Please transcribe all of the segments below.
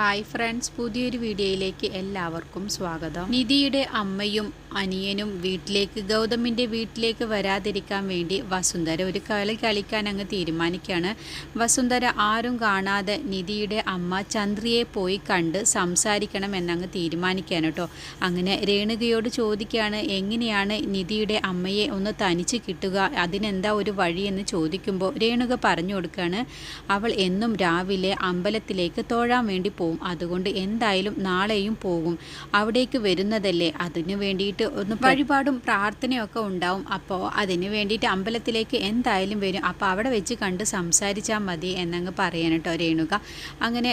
Hi friends പുതിയൊരു വീഡിയോയിലേക്ക് എല്ലാവർക്കും സ്വാഗതം. നിധിയുടെ അമ്മയും അനിയനും വീട്ടിലേക്ക് ഗൗതമിന്റെ വീട്ടിലേക്ക് വരാതിരിക്കാൻ വേണ്ടി വസുന്ധര ഒരു കളി കളിക്കാൻ അങ്ങ് തീരുമാനിക്കുകയാണ്. വസുന്ധര ആരും കാണാതെ നിധിയുടെ അമ്മ ചന്ദ്രിയെ പോയി കണ്ട് സംസാരിക്കണം എന്നങ്ങ് തീരുമാനിക്കാൻ കേട്ടോ. അങ്ങനെ രേണുകയോട് ചോദിക്കുകയാണ് എങ്ങനെയാണ് നിധിയുടെ അമ്മയെ ഒന്ന് തനിച്ച് കിട്ടുക? അതിനെന്താ ഒരു വഴിയെന്ന് ചോദിക്കുമ്പോൾ രേണുക പറഞ്ഞു കൊടുക്കുകയാണ് അവൾ എന്നും രാവിലെ അമ്പലത്തിലേക്ക് തോഴാൻ വേണ്ടി പോവും. അതുകൊണ്ട് എന്തായാലും നാളെയും പോകും. അവിടേക്ക് വരുന്നതല്ലേ? അതിനു വേണ്ടിയിട്ട് ഒന്ന് വഴിപാടും പ്രാർത്ഥനയൊക്കെ ഉണ്ടാവും. അപ്പോൾ അതിന് വേണ്ടിയിട്ട് അമ്പലത്തിലേക്ക് എന്തായാലും വരും. അപ്പോൾ അവിടെ വെച്ച് കണ്ട് സംസാരിച്ചാൽ മതി എന്നങ്ങ് പറയാൻ കേട്ടോ രേണുക. അങ്ങനെ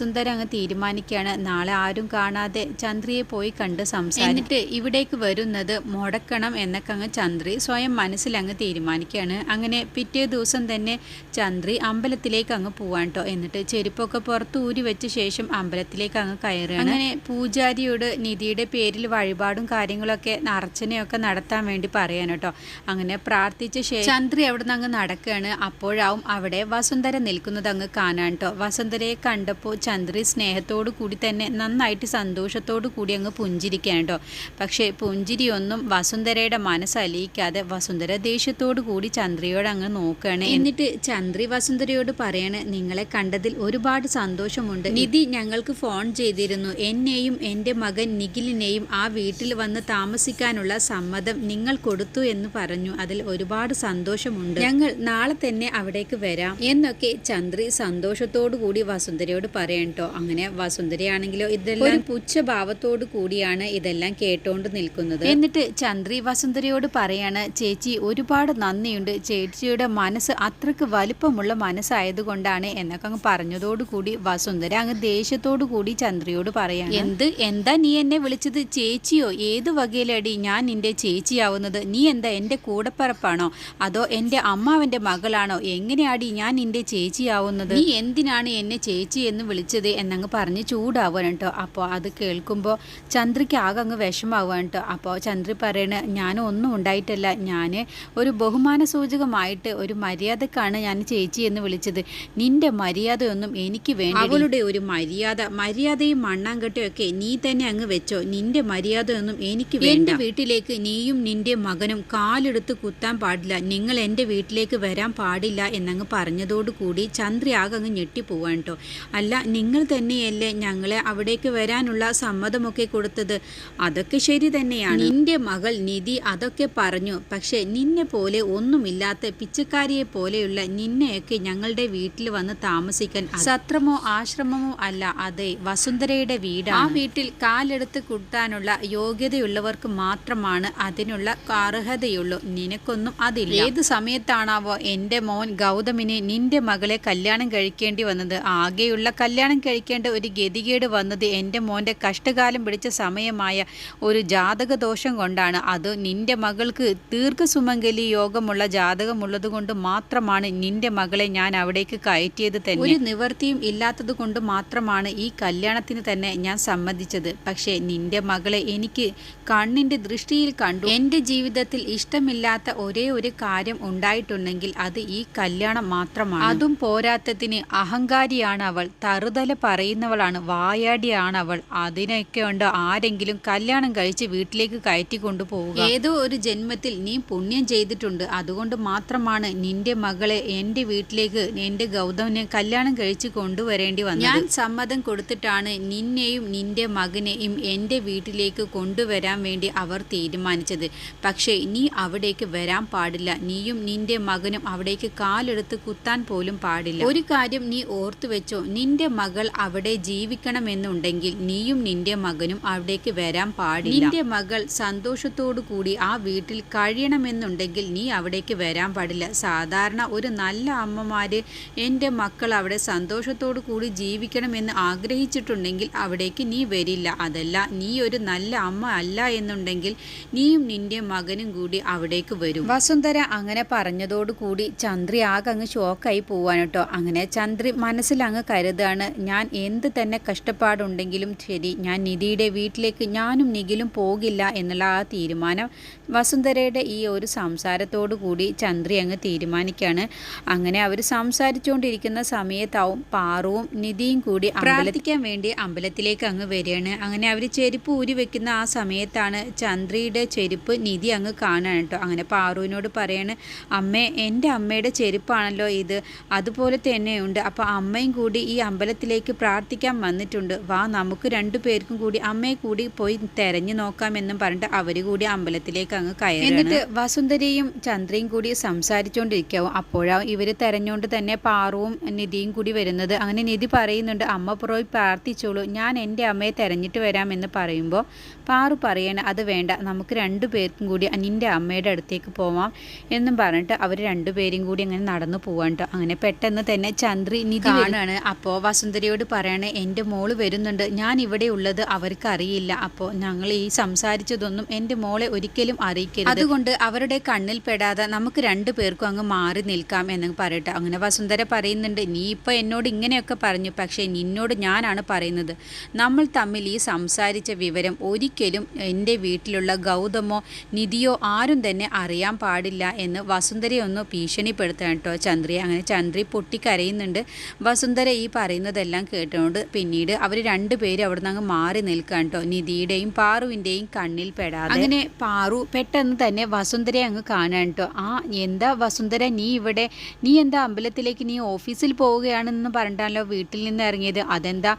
സുന്ദരം അങ്ങ് തീരുമാനിക്കുകയാണ്. നാളെ ആരും കാണാതെ ചന്ദ്രിയെ പോയി കണ്ട് സംസാരിച്ചിട്ട് ഇവിടേക്ക് വരുന്നത് മുടക്കണം എന്നൊക്കെ അങ്ങ് ചന്ദ്രി സ്വയം മനസ്സിലങ്ങ് തീരുമാനിക്കുകയാണ്. അങ്ങനെ പിറ്റേ ദിവസം തന്നെ ചന്ദ്രി അമ്പലത്തിലേക്ക് അങ്ങ് പോവാൻ കേട്ടോ. എന്നിട്ട് ചെരുപ്പൊക്കെ പുറത്ത് ഊരി വെച്ച ശേഷം അമ്പലത്തിലേക്ക് അങ്ങ് കയറുകയാണ്. അങ്ങനെ പൂജാരിയോട് നിധിയുടെ പേരിൽ വഴിപാടും കാര്യങ്ങളൊക്കെ അർച്ചനയൊക്കെ നടത്താൻ വേണ്ടി പറയാൻ കേട്ടോ. അങ്ങനെ പ്രാർത്ഥിച്ച ശേഷം ചന്ദ്രി അവിടെ നിന്ന് അങ്ങ് നടക്കുകയാണ് അപ്പോഴാവും അവിടെ വസുന്ധര നിൽക്കുന്നത് അങ്ങ് കാണാൻ കേട്ടോ. വസുന്ധരയെ കണ്ടപ്പോൾ ചന്ദ്രി സ്നേഹത്തോടു കൂടി തന്നെ നന്നായിട്ട് സന്തോഷത്തോടു കൂടി അങ്ങ് പുഞ്ചിരിക്കുകയാണ് കേട്ടോ. പക്ഷേ പുഞ്ചിരിയൊന്നും വസുന്ധരയുടെ മനസ്സലിയിക്കാതെ വസുന്ധര ദേഷ്യത്തോടു കൂടി ചന്ദ്രയോട് അങ്ങ് നോക്കുകയാണ്. എന്നിട്ട് ചന്ദ്രി വസുന്ധരയോട് പറയാണ് നിങ്ങളെ കണ്ടതിൽ ഒരുപാട് സന്തോഷമുണ്ട്. നിധി ഞങ്ങൾക്ക് ഫോൺ ചെയ്തിരുന്നു. എന്നെയും എന്റെ മകൻ നിഖിലിനെയും ആ വീട്ടിൽ വന്ന് താമസിക്കാനുള്ള സമ്മതം നിങ്ങൾ കൊടുത്തു എന്ന് പറഞ്ഞു. അതിൽ ഒരുപാട് സന്തോഷമുണ്ട്. ഞങ്ങൾ നാളെ തന്നെ അവിടേക്ക് വരാം എന്നൊക്കെ ചന്ദ്രി സന്തോഷത്തോടു കൂടി വസുന്ധരയോട് പറയണ്ടോ അങ്ങനെ വസുന്ധരയാണെങ്കിലോ ഇതെല്ലാം ഒരു പുച്ഛഭാവത്തോടു കൂടിയാണ് ഇതെല്ലാം കേട്ടോണ്ട് നിൽക്കുന്നത്. എന്നിട്ട് ചന്ദ്രി വസുന്ധരയോട് പറയാണ് ചേച്ചി ഒരുപാട് നന്ദിയുണ്ട്. ചേച്ചിയുടെ മനസ്സ് അത്രയ്ക്ക് വലിപ്പമുള്ള മനസ്സായതുകൊണ്ടാണ് എന്നൊക്കെ അങ്ങ് പറഞ്ഞതോടുകൂടി വസുന്ധര അങ്ങ് ദേഷ്യത്തോടു കൂടി ചന്ദ്രയോട് പറയാണ്. എന്ത്? എന്താ നീ എന്നെ വിളിച്ചത്? ചേച്ചിയോ? ഏത് വകയിലടി ഞാൻ നിന്റെ ചേച്ചിയാവുന്നത്? നീ എന്താ എന്റെ കൂടപ്പറപ്പാണോ? അതോ എന്റെ അമ്മാവന്റെ മകളാണോ? എങ്ങനെയാടി ഞാൻ നിന്റെ ചേച്ചിയാവുന്നത്? നീ എന്തിനാണ് എന്നെ ചേച്ചി എന്ന് വിളിച്ചത്? എന്നങ്ങ് പറഞ്ഞ് ചൂടാവുകയാണ് കേട്ടോ. അപ്പോൾ അത് കേൾക്കുമ്പോൾ ചന്ദ്രയ്ക്ക് ആകെ അങ്ങ് വിഷമാവുകയാണ് കേട്ടോ. അപ്പോൾ ചന്ദ്രി പറയണ ഞാൻ ഒന്നും ഉണ്ടായിട്ടല്ല. ഞാൻ ഒരു ബഹുമാന സൂചകമായിട്ട് ഒരു മര്യാദക്കാണ് ഞാൻ ചേച്ചി എന്ന് വിളിച്ചത്. നിന്റെ മര്യാദയൊന്നും എനിക്ക് വേണ്ട അവളുടെ ഒരു മര്യാദ മര്യാദയും മണ്ണാങ്കട്ടയൊക്കെ നീ തന്നെ അങ്ങ് വെച്ചോ. നിന്റെ മര്യാദയൊന്നും എനിക്ക് എന്റെ വീട്ടിലേക്ക് നീയും നിന്റെ മകനും കാലെടുത്ത് കുത്താൻ പാടില്ല. നിങ്ങൾ എന്റെ വീട്ടിലേക്ക് വരാൻ പാടില്ല എന്നങ്ങ് പറഞ്ഞതോടുകൂടി ചന്ദ്രി ആകെ അങ്ങ് ഞെട്ടിപ്പോവാൻ കേട്ടോ. അല്ല നിങ്ങൾ തന്നെയല്ലേ ഞങ്ങളെ അവിടേക്ക് വരാനുള്ള സമ്മതമൊക്കെ കൊടുത്തത്? അതൊക്കെ ശരി തന്നെയാണ്. നിന്റെ മകൾ നിധി അതൊക്കെ പറഞ്ഞു. പക്ഷേ നിന്നെ പോലെ ഒന്നുമില്ലാത്ത പിച്ചക്കാരിയെ പോലെയുള്ള നിന്നെയൊക്കെ ഞങ്ങളുടെ വീട്ടിൽ വന്ന് താമസിക്കാൻ സത്രമോ ആശ്രമമോ അല്ല അതെ വസുന്ധരയുടെ വീടാണ്. ആ വീട്ടിൽ കാലെടുത്ത് കുട്ടാനുള്ള യോഗ്യതയുള്ളവർക്ക് മാത്രമാണ് അതിനുള്ള അർഹതയുള്ളൂ. നിനക്കൊന്നും അതില്ല. ഏത് സമയത്താണാവോ എന്റെ മോൻ ഗൗതമിനെ നിന്റെ മകളെ കല്യാണം കഴിക്കേണ്ടി വന്നത്. ആകെയുള്ള കല്യാണം കഴിക്കേണ്ട ഒരു ഗതികേട് വന്നത് എന്റെ മോന്റെ കഷ്ടകാലം പിടിച്ച സമയമായ ഒരു ജാതക ദോഷം കൊണ്ടാണ്. അത് നിന്റെ മകൾക്ക് ദീർഘസുമംഗലി യോഗമുള്ള ജാതകമുള്ളത് കൊണ്ട് മാത്രമാണ് നിന്റെ മകളെ ഞാൻ അവിടേക്ക് കയറ്റിയത് തന്നെ. ഒരു നിവൃത്തിയും ഇല്ലാത്തത് കൊണ്ട് മാത്രമാണ് ഈ കല്യാണത്തിന് തന്നെ ഞാൻ സമ്മതിച്ചത്. പക്ഷേ നിന്റെ മകളെ എനിക്ക് കണ്ണിന്റെ ദൃഷ്ടിയിൽ കണ്ടു. എന്റെ ജീവിതത്തിൽ ഇഷ്ടമില്ലാത്ത ഒരേ ഒരു കാര്യം ഉണ്ടായിട്ടുണ്ടെങ്കിൽ അത് ഈ കല്യാണം മാത്രമാണ്. അതും പോരാത്തതിന് അഹങ്കാരിയാണ് അവൾ. തറുതല പറയുന്നവളാണ്. വായാടിയാണ് അവൾ അതിനൊക്കെ ഉണ്ട് ആരെങ്കിലും കല്യാണം കഴിച്ച് വീട്ടിലേക്ക് കയറ്റി കൊണ്ടുപോവുക. ഏതോ ഒരു ജന്മത്തിൽ നീ പുണ്യം ചെയ്തിട്ടുണ്ട്. അതുകൊണ്ട് മാത്രമാണ് നിന്റെ മകളെ എന്റെ വീട്ടിലേക്ക് എന്റെ ഗൗതമിനെ കല്യാണം കഴിച്ച് കൊണ്ടുവരേണ്ടി വന്നത്. ഞാൻ സമ്മതം കൊടുത്തിട്ടാണ് നിന്നെയും നിന്റെ മകനെയും എന്റെ വീട്ടിലേക്ക് കൊണ്ടുവരാൻ വേണ്ടി അവർ തീരുമാനിച്ചത്. പക്ഷേ നീ അവിടേക്ക് വരാൻ പാടില്ല. നീയും നിന്റെ മകനും അവിടേക്ക് കാലെടുത്ത് കുത്താൻ പോലും പാടില്ല. ഒരു കാര്യം നീ ഓർത്തു വെച്ചോ. നിന്റെ മകൾ അവിടെ ജീവിക്കണമെന്നുണ്ടെങ്കിൽ നീയും നിന്റെ മകനും അവിടേക്ക് വരാൻ പാടില്ല. നിന്റെ മകൾ സന്തോഷത്തോടു കൂടി ആ വീട്ടിൽ കഴിയണമെന്നുണ്ടെങ്കിൽ നീ അവിടേക്ക് വരാൻ പാടില്ല. സാധാരണ ഒരു നല്ല അമ്മമാര് എന്റെ മക്കൾ അവിടെ സന്തോഷത്തോടു കൂടി ജീവിക്കണമെന്ന് ആഗ്രഹിച്ചിട്ടുണ്ടെങ്കിൽ അവിടേക്ക് നീ വരില്ല. അതല്ല നീ ഒരു നല്ല അമ്മ അല്ല എന്നുണ്ടെങ്കിൽ നീയും നിന്റെ മകനും കൂടി അവിടേക്ക് വരും. വസുന്ധര അങ്ങനെ പറഞ്ഞതോടുകൂടി ചന്ദ്രി ആകെ അങ്ങ് ഷോക്കായി പോവാൻ കേട്ടോ. അങ്ങനെ ചന്ദ്രി മനസ്സിൽ അങ്ങ് കരുതാണ് ഞാൻ എന്ത് തന്നെ കഷ്ടപ്പാടുണ്ടെങ്കിലും ശരി ഞാൻ നിധിയുടെ വീട്ടിലേക്ക് ഞാനും നിഖിലും പോകില്ല എന്നുള്ള ആ തീരുമാനം വസുന്ധരയുടെ ഈ ഒരു സംസാരത്തോടു കൂടി ചന്ദ്രി അങ്ങ് തീരുമാനിക്കുകയാണ് അങ്ങനെ അവർ സംസാരിച്ചുകൊണ്ടിരിക്കുന്ന സമയത്താവും പാറുവും നിധിയും കൂടി പ്രാർത്ഥിക്കാൻ വേണ്ടി അമ്പലത്തിലേക്ക് അങ്ങ് വരികയാണ്. അങ്ങനെ അവർ ചെരുപ്പ് ഊരി വെക്കുന്ന ആ സമയത്താണ് ചന്ദ്രിയുടെ ചെരുപ്പ് നിധി അങ്ങ് കാണാൻ കേട്ടോ. അങ്ങനെ പാറുവിനോട് പറയാണ് അമ്മേ എന്റെ അമ്മയുടെ ചെരുപ്പാണല്ലോ ഇത്. അതുപോലെ തന്നെയുണ്ട്. അപ്പോൾ അമ്മയും കൂടി ഈ അമ്പലത്തിലേക്ക് പ്രാർത്ഥിക്കാൻ വന്നിട്ടുണ്ട്. വാ നമുക്ക് രണ്ടു പേർക്കും കൂടി അമ്മയെ കൂടി പോയി തെരഞ്ഞു നോക്കാമെന്നും പറഞ്ഞിട്ട് അവർ കൂടി അമ്പലത്തിലേക്ക് അങ്ങ് കയറി എന്നിട്ട് വസുന്ധരയും ചന്ദ്രയും കൂടി സംസാരിച്ചുകൊണ്ടിരിക്കാവും അപ്പോഴാ ഇവർ തെരഞ്ഞുകൊണ്ട് തന്നെ പാറുവും നിധിയും കൂടി വരുന്നത്. അങ്ങനെ നിധി പറയുന്നുണ്ട് അമ്മ പോയി പ്രാർത്ഥിച്ചോളൂ. ഞാൻ എന്റെ അമ്മയെ തെരഞ്ഞിട്ട് വരാമെന്ന് പറയുമ്പോൾ പാറു പറയണ അത് വേണ്ട. നമുക്ക് രണ്ടു പേർക്കും കൂടി നിന്റെ അമ്മയുടെ അടുത്തേക്ക് പോവാം എന്നും പറഞ്ഞിട്ട് അവർ രണ്ടുപേരും കൂടി അങ്ങനെ നടന്നു പോവാൻ കേട്ടോ അങ്ങനെ പെട്ടെന്ന് തന്നെ ചന്ദ്രി നിധി കാണുകയാണ് അപ്പോൾ വസുന്ധരയോട് പറയാണ് എന്റെ മോൾ വരുന്നുണ്ട്. ഞാൻ ഇവിടെ ഉള്ളത് അവർക്ക് അറിയില്ല. അപ്പോൾ ഞങ്ങൾ ഈ സംസാരിച്ചതൊന്നും എന്റെ മോളെ ഒരിക്കലും അറിയിക്കരുത്. അതുകൊണ്ട് അവരുടെ കണ്ണിൽ പെടാതെ നമുക്ക് രണ്ടു പേർക്കും അങ്ങ് മാറി നിൽക്കാം എന്ന് പറയട്ടെ. അങ്ങനെ വസുന്ധര പറയുന്നുണ്ട് നീ ഇപ്പോൾ എന്നോട് ഇങ്ങനെയൊക്കെ പറഞ്ഞു. പക്ഷേ നിന്നോട് ഞാനാണ് പറയുന്നത്. നമ്മൾ തമ്മിൽ ഈ സംസാരിച്ച വിവരം ഒരിക്കലും എന്റെ വീട്ടിലുള്ള ഗൗതമോ നിധിയോ ആരും തന്നെ അറിയാൻ പാടില്ല എന്ന് വസുന്ധരയെ ഒന്ന് ഭീഷണിപ്പെടുത്തണം കേട്ടോ ചന്ദ്രി അങ്ങനെ ചന്ദ്രി പൊട്ടിക്കരയുന്നുണ്ട്. വസുന്ധര ഈ പറയുന്നതെല്ലാം കേട്ടുകൊണ്ട് പിന്നീട് അവർ രണ്ടുപേരും അവിടെ നിന്ന് അങ്ങ് മാറി നിൽക്കാൻ കേട്ടോ. നിധിയുടെയും പാറുവിന്റെയും കണ്ണിൽ പെടാതെ. അങ്ങനെ പാറു പെട്ടെന്ന് തന്നെ വസുന്ധരയെ അങ്ങ് കാണാൻ കേട്ടോ. ആ എന്താ വസുന്ധര നീ ഇവിടെ നീ എന്താ അമ്പലത്തിലേക്ക് നീ ഓഫീസിൽ പോവുകയാണെന്ന് പറഞ്ഞിട്ടാണല്ലോ വീട്ടിൽ നിന്ന് ഇറങ്ങിയത്? അതെന്താ?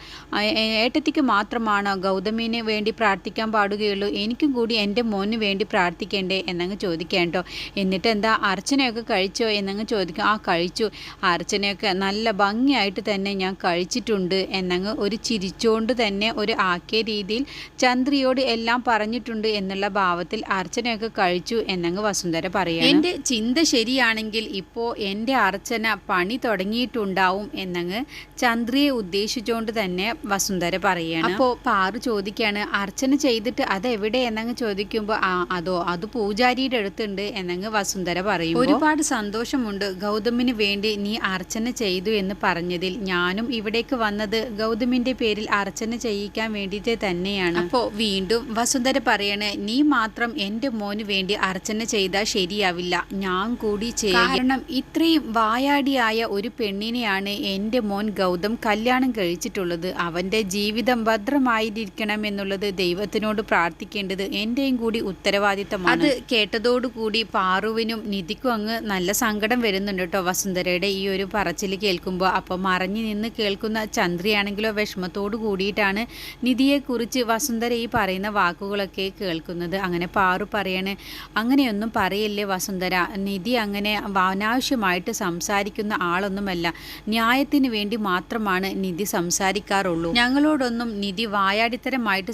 ഏട്ടത്തിക്ക് മാത്രമാണോ ഗൗതമിന് വേണ്ടി പ്രാർത്ഥിക്കാൻ പാടുകയുള്ളൂ. എനിക്കും കൂടി എന്റെ മോന് വേണ്ടി പ്രാർത്ഥിക്കേണ്ടേ എന്നങ്ങ് ചോദിക്കാം കേട്ടോ. എന്നിട്ട് എന്താ അർച്ചനയൊക്കെ കഴിച്ചോ എന്നങ്ങ് ചോദിക്കും. ആ കഴിച്ചു. അർച്ചനയൊക്കെ നല്ല ഭംഗിയായിട്ട് തന്നെ ഞാൻ കഴിച്ചിട്ടുണ്ട് എന്നങ്ങ് ഒരു ചിരിച്ചുകൊണ്ട് തന്നെ ഒരു ആക്കിയ രീതിയിൽ ചന്ദ്രിയോട് എല്ലാം പറഞ്ഞിട്ടുണ്ട് എന്നുള്ള ഭാവത്തിൽ അർച്ചനയൊക്കെ കഴിച്ചു എന്നങ്ങ് വസുന്ധര പറയുക എന്റെ ചിന്ത ശരിയാണെങ്കിൽ ഇപ്പോൾ എന്റെ അർച്ചന പണി തുടങ്ങിയിട്ടുണ്ടാവും എന്നങ്ങ് ചന്ദ്രിയെ ഉദ്ദേശിച്ചുകൊണ്ട് തന്നെ വസുന്ധര പറയുകയാണ് അപ്പോൾ പാറു ചോദിക്കുകയാണ് അർച്ചന ചെയ്തിട്ട് അതെവിടെ എന്നങ്ങ് ചോദിക്കുമ്പോൾ ആ അതോ അത് പൂജാരിയുടെ അടുത്തുണ്ട് എന്നങ്ങ് വസുന്ധര പറയും ഒരുപാട് സന്തോഷമുണ്ട്. ഗൗതമിന് വേണ്ടി നീ അർച്ചന ചെയ്തു എന്ന് പറഞ്ഞതിൽ ഞാനും ഇവിടേക്ക് വന്നത് ഗൗതമിന്റെ പേരിൽ അർച്ചന ചെയ്യിക്കാൻ വേണ്ടിയിട്ട് തന്നെയാണ്. അപ്പോൾ വീണ്ടും വസുന്ധര പറയണേ നീ മാത്രം എന്റെ മോന് വേണ്ടി അർച്ചന ചെയ്താൽ ശരിയാവില്ല. ഞാൻ കൂടി ചെയ്യണം കാരണം ഇത്രയും വായാടിയായ ഒരു പെണ്ണിനെയാണ് എന്റെ മോൻ ഗൗതം കല്യാണം കഴിച്ചിട്ടുള്ളത്. അവന്റെ ജീവിതം ഭദ്രമായിരിക്കണം എന്നുള്ളത് ദൈവത്തിനോട് പ്രാർത്ഥിക്കേണ്ടത് എന്റെയും കൂടി ഉത്തരവാദിത്തമാണ്. അത് കേട്ടതോടുകൂടി പാറുവിനും നിധിക്കും അങ്ങ് നല്ല സങ്കടം വരുന്നുണ്ട് കേട്ടോ വസുന്ധരയുടെ ഈ ഒരു പറച്ചിൽ കേൾക്കുമ്പോൾ അപ്പോൾ മറഞ്ഞു നിന്ന് കേൾക്കുന്ന ചന്ദ്രയാണെങ്കിലോ വിഷമത്തോടു കൂടിയിട്ടാണ് നിധിയെക്കുറിച്ച് വസുന്ധര ഈ പറയുന്ന വാക്കുകളൊക്കെ കേൾക്കുന്നത്. അങ്ങനെ പാറു പറയണേ അങ്ങനെയൊന്നും പറയല്ലേ വസുന്ധര. നിധി അങ്ങനെ അനാവശ്യമായിട്ട് സംസാരിക്കുന്ന ആളൊന്നുമല്ല. ന്യായത്തിന് വേണ്ടി മാത്രമാണ് നിധി സംസാരിക്കാറുള്ളൂ. ഞങ്ങളോടൊന്നും നിധി വായാടിത്തരമായിട്ട്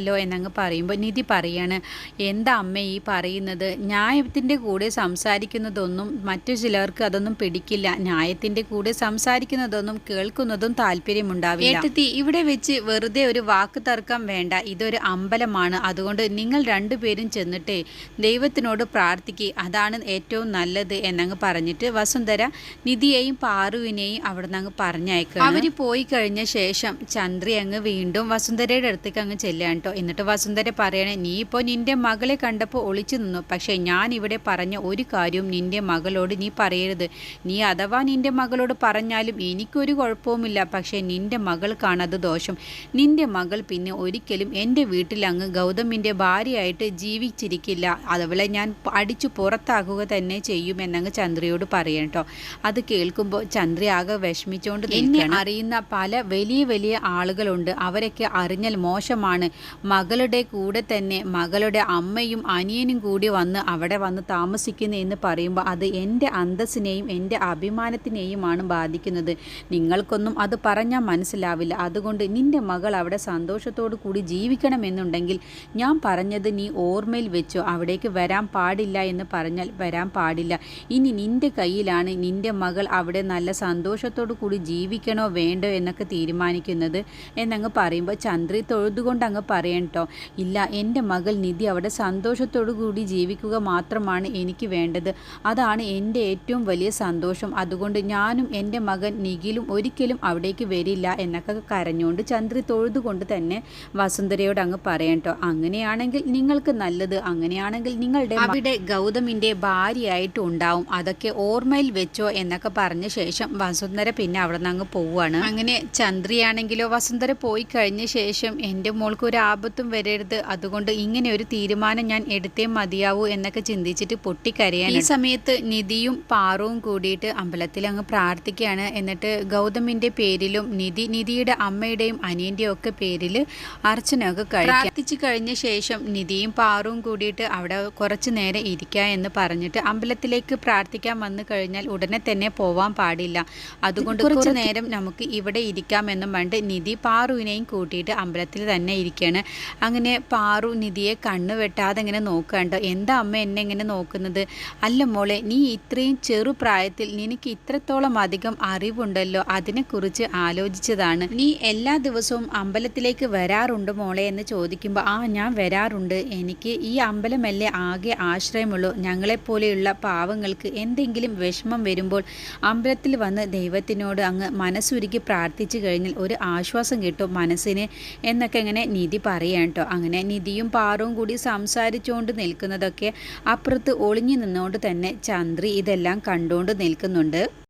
സംസാരിക്കാറില്ലല്ലോ എന്നങ്ങ് പറയുമ്പോൾ നിധി പറയാണ് എന്താ അമ്മ ഈ പറയുന്നത്? ന്യായത്തിന്റെ കൂടെ സംസാരിക്കുന്നതൊന്നും മറ്റു ചിലർക്ക് അതൊന്നും പിടിക്കില്ല. ന്യായത്തിന്റെ കൂടെ സംസാരിക്കുന്നതൊന്നും കേൾക്കുന്നതും താല്പര്യമുണ്ടാവില്ല. ഏട്ടത്തി ഇവിടെ വെച്ച് വെറുതെ ഒരു വാക്ക് തർക്കം വേണ്ട. ഇതൊരു അമ്പലമാണ്. അതുകൊണ്ട് നിങ്ങൾ രണ്ടുപേരും ചെന്നിട്ടേ ദൈവത്തിനോട് പ്രാർത്ഥിക്കുക അതാണ് ഏറ്റവും നല്ലത് എന്നങ്ങ് പറഞ്ഞിട്ട് വസുന്ധര നിധിയെയും പാറുവിനെയും അവിടെ നിന്ന് അങ്ങ് പറഞ്ഞയക്കുക അവർ പോയി കഴിഞ്ഞ ശേഷം ചന്ദ്രി അങ്ങ് വീണ്ടും വസുന്ധരയുടെ അടുത്തേക്ക് അങ്ങ് ചെല്ലുകയാണ് കേട്ടോ എന്നിട്ട് വസുന്ധര പറയണേ നീ ഇപ്പോൾ നിന്റെ മകളെ കണ്ടപ്പോൾ ഒളിച്ചു നിന്നു. പക്ഷേ ഞാൻ ഇവിടെ പറഞ്ഞ ഒരു കാര്യവും നിന്റെ മകളോട് നീ പറയരുത്. നീ അഥവാ നിന്റെ മകളോട് പറഞ്ഞാലും എനിക്കൊരു കുഴപ്പവുമില്ല. പക്ഷേ നിന്റെ മകൾക്കാണത് ദോഷം. നിന്റെ മകൾ പിന്നെ ഒരിക്കലും എന്റെ വീട്ടിൽ അങ്ങ് ഗൗതമിന്റെ ഭാര്യയായിട്ട് ജീവിച്ചിരിക്കില്ല. അതുപോലെ ഞാൻ അടിച്ചു പുറത്താക്കുക തന്നെ ചെയ്യും എന്നങ്ങ് ചന്ദ്രയോട് പറയണം കേട്ടോ. അത് കേൾക്കുമ്പോൾ ചന്ദ്ര ആകെ വിഷമിച്ചുകൊണ്ട് എന്നെ അറിയുന്ന പല വലിയ വലിയ ആളുകളുണ്ട്. അവരൊക്കെ അറിഞ്ഞാൽ മോശമാണ്. മകളുടെ കൂടെ തന്നെ മകളുടെ അമ്മയും അനിയനും കൂടി വന്ന് അവിടെ വന്ന് താമസിക്കുന്നു എന്ന് പറയുമ്പോൾ അത് എന്റെ അന്തസ്സിനെയും എന്റെ അഭിമാനത്തിനെയുമാണ് ബാധിക്കുന്നത്. നിങ്ങൾക്കൊന്നും അത് പറഞ്ഞാൽ മനസ്സിലാവില്ല. അതുകൊണ്ട് നിന്റെ മകൾ അവിടെ സന്തോഷത്തോടു കൂടി ജീവിക്കണമെന്നുണ്ടെങ്കിൽ ഞാൻ പറഞ്ഞത് നീ ഓർമ്മയിൽ വെച്ചോ. അവിടേക്ക് വരാൻ പാടില്ല എന്ന് പറഞ്ഞാൽ വരാൻ പാടില്ല. ഇനി നിന്റെ കയ്യിലാണ് നിന്റെ മകൾ അവിടെ നല്ല സന്തോഷത്തോടു കൂടി ജീവിക്കണോ വേണ്ടോ എന്നൊക്കെ തീരുമാനിക്കുന്നത്. എന്നങ്ങ് പറയുമ്പോൾ ചന്ദ്രി തൊഴുതുകൊണ്ട് അങ്ങ് പറയണം കേട്ടോ ഇല്ല എന്റെ മകൾ നിധി അവിടെ സന്തോഷത്തോടു കൂടി ജീവിക്കുക മാത്രമാണ് എനിക്ക് വേണ്ടത്. അതാണ് എന്റെ ഏറ്റവും വലിയ സന്തോഷം. അതുകൊണ്ട് ഞാനും എന്റെ മകൻ നിഖിലും ഒരിക്കലും അവിടേക്ക് വരില്ല എന്നൊക്കെ കരഞ്ഞുകൊണ്ട് ചന്ദ്രി തൊഴുതുകൊണ്ട് തന്നെ വസുന്ധരയോട് അങ്ങ് പറയട്ടോ അങ്ങനെയാണെങ്കിൽ നിങ്ങൾക്ക് നല്ലത്. അങ്ങനെയാണെങ്കിൽ നിങ്ങളുടെ അവിടെ ഗൗതമിന്റെ ഭാര്യയായിട്ട് ഉണ്ടാവും. അതൊക്കെ ഓർമ്മയിൽ വെച്ചോ എന്നൊക്കെ പറഞ്ഞ ശേഷം വസുന്ധര പിന്നെ അവിടെ നിന്ന് അങ്ങ് പോവുകയാണ് അങ്ങനെ ചന്ദ്രിയാണെങ്കിലോ വസുന്ധര പോയി കഴിഞ്ഞ ശേഷം എന്റെ മോൾക്ക് ഒരു ആപത്തും വരരുത്. അതുകൊണ്ട് ഇങ്ങനെ ഒരു തീരുമാനം ഞാൻ എടുത്തേ മതിയാവൂ എന്നൊക്കെ ചിന്തിച്ചിട്ട് പൊട്ടിക്കരയാൻ ഈ സമയത്ത് നിധിയും പാറുവും കൂടിയിട്ട് അമ്പലത്തിൽ അങ്ങ് പ്രാർത്ഥിക്കുകയാണ്. എന്നിട്ട് ഗൗതമിന്റെ പേരിലും നിധി നിധിയുടെ അമ്മയുടെയും അനിയന്റെയും ഒക്കെ പേരിൽ അർച്ചനയൊക്കെ കഴിക്കും. പ്രാർത്ഥിച്ചു കഴിഞ്ഞ ശേഷം നിധിയും പാറുവും കൂടിയിട്ട് അവിടെ കുറച്ചു നേരം ഇരിക്കുക എന്ന് പറഞ്ഞിട്ട് അമ്പലത്തിലേക്ക് പ്രാർത്ഥിക്കാൻ വന്നു കഴിഞ്ഞാൽ ഉടനെ തന്നെ പോവാൻ പാടില്ല. അതുകൊണ്ട് കുറച്ചു നേരം നമുക്ക് ഇവിടെ ഇരിക്കാമെന്നും പണ്ട് നിധി പാറുവിനെയും കൂട്ടിയിട്ട് അമ്പലത്തിൽ തന്നെ ഇരിക്കുകയാണ് അങ്ങനെ പാറു നിധിയെ കണ്ണു വെട്ടാതെ ഇങ്ങനെ നോക്കണ്ടോ എന്താ അമ്മ എന്നെ ഇങ്ങനെ നോക്കുന്നത്? അല്ല മോളെ നീ ഇത്രയും ചെറുപ്രായത്തിൽ നിനക്ക് ഇത്രത്തോളം അധികം അറിവുണ്ടല്ലോ. അതിനെക്കുറിച്ച് ആലോചിച്ചതാണ്. നീ എല്ലാ ദിവസവും അമ്പലത്തിലേക്ക് വരാറുണ്ട് മോളെ എന്ന് ചോദിക്കുമ്പോൾ ആ ഞാൻ വരാറുണ്ട്. എനിക്ക് ഈ അമ്പലമല്ലേ ആകെ ആശ്രയമുള്ളൂ. ഞങ്ങളെപ്പോലെയുള്ള പാവങ്ങൾക്ക് എന്തെങ്കിലും വിഷമം വരുമ്പോൾ അമ്പലത്തിൽ വന്ന് ദൈവത്തിനോട് അങ്ങ് മനസ്സുരുക്കി പ്രാർത്ഥിച്ചു കഴിഞ്ഞാൽ ഒരു ആശ്വാസം കിട്ടും മനസ്സിന് എന്നൊക്കെ ഇങ്ങനെ നിധി പറയാം കേട്ടോ അങ്ങനെ നിധിയും പാറും കൂടി സംസാരിച്ചുകൊണ്ട് നിൽക്കുന്നതൊക്കെ അപ്പുറത്ത് ഒളിഞ്ഞു നിന്നുകൊണ്ട് തന്നെ ചന്ദ്രി ഇതെല്ലാം കണ്ടുകൊണ്ട് നിൽക്കുന്നുണ്ട്.